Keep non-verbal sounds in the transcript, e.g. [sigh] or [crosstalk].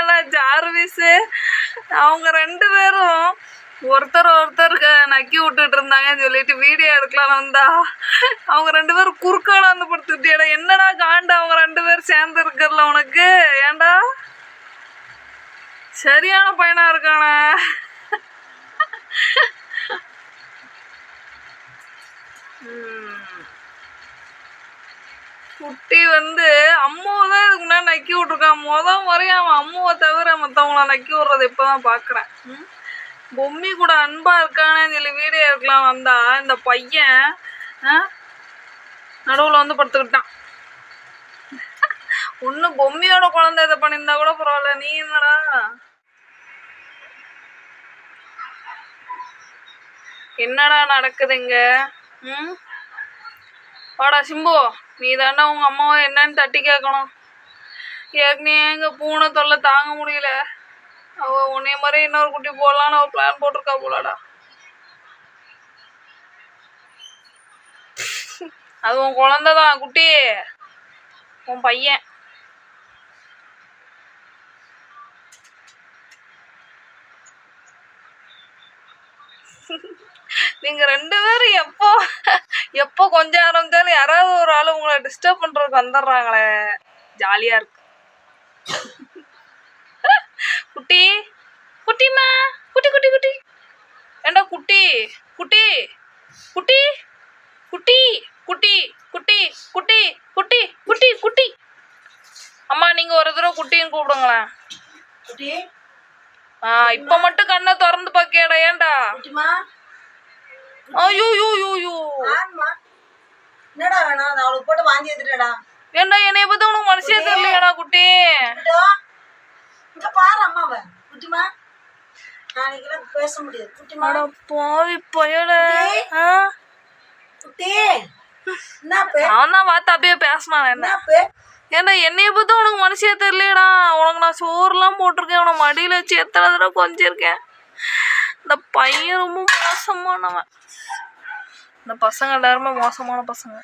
Office அவங்க ரெண்டு பேரும் ஒருத்தர் ஒருத்தருக்கு நக்கி விட்டுட்டு இருந்தாங்கன்னு சொல்லிட்டு வீடியோ எடுக்கலாம் வந்தா. அவங்க ரெண்டு பேரும் குறுக்கால வந்து படுத்துக்கிட்டேடா என்னடா காண்டு அவங்க ரெண்டு பேரும் சேர்ந்து இருக்கிறல உனக்கு? ஏண்டா சரியான பையனா இருக்கானே. குட்டி வந்து அம்மாவை தான் இதுக்கு முன்னாடி நக்கி விட்ருக்கான் மொதல் முறையும் அவன் அம்மாவை தவிர மற்றவங்கள நக்கி விட்றத இப்போதான் பார்க்குறேன் பொம்மி கூட அன்பாக இருக்கானே சொல்லி வீடியோ எடுக்கலாம் வந்தா இந்த பையன் நடுவில் வந்து படுத்துக்கிட்டான். [laughs] ஒன்று பொம்மியோட குழந்தை இதை பண்ணியிருந்தா கூட பரவாயில்ல. நீ என்னடா? என்னடா நடக்குதுங்க ம்? வாடா சிம்பு. நீ தாண்டா உங்க அம்மாவை என்னன்னு தட்டி கேட்கணும். ஏற்கனவே எங்க பூனை தொல்லை தாங்க முடியல. அவ உன்னைய மாதிரி இன்னொரு குட்டி போடலான்னு அவள் பிளான் போட்டிருக்கா போலடா. அது உன் குழந்தை தான் குட்டி. உன் பையன். நீங்க ரெண்டு பேரும் எப்போ எப்போ கொஞ்சம் ஆரம்பித்தாலும் யாராவது ஒரு உங்களை டிஸ்டர்ப் பண்றதுக்கு வந்துடுறாங்களே. ஜாலியா இருக்கு. குட்டி குட்டிமா குட்டி குட்டி குட்டி. ஏண்டா குட்டி குட்டி குட்டி குட்டி குட்டி குட்டி குட்டி குட்டி குட்டி குட்டி. அம்மா நீங்க ஒரு தடவை குட்டின்னு கூப்பிடுங்களேன். ஆ இப்ப மட்டும் கண்ணை திறந்து பாக்கியாடா ஏன்டா? குட்டிமா ஐயோ யோ யோ யோ என்னடா வேணாம் அது அவளுக்கு போட்டு வாங்கி எடுத்துட்டடா ஏன்டா என்னைய பத்தி உனக்கு மனசே தெரியலையாடா குட்டி. இங்க பாரு அம்மாவை. குட்டிமா நாளைக்கெல்லாம் பேச முடியாது. குட்டிமா அட பாவி பயல. குட்டி. என்ன பே? அவன் தான் பார்த்து அப்படியே பேசினான் என்ன? ஏன்டா என்னைய பத்தி உனக்கு மனசே தெரியலையடா. உனக்கு நான் சோறுலாம் போட்டிருக்கேன். உன மடியில வச்சு எத்தனை தடவை கொஞ்சிருக்கேன். இந்த பையன் ரொம்ப மோசமானவன். இந்த பசங்க எல்லாருமே மோசமான பசங்க.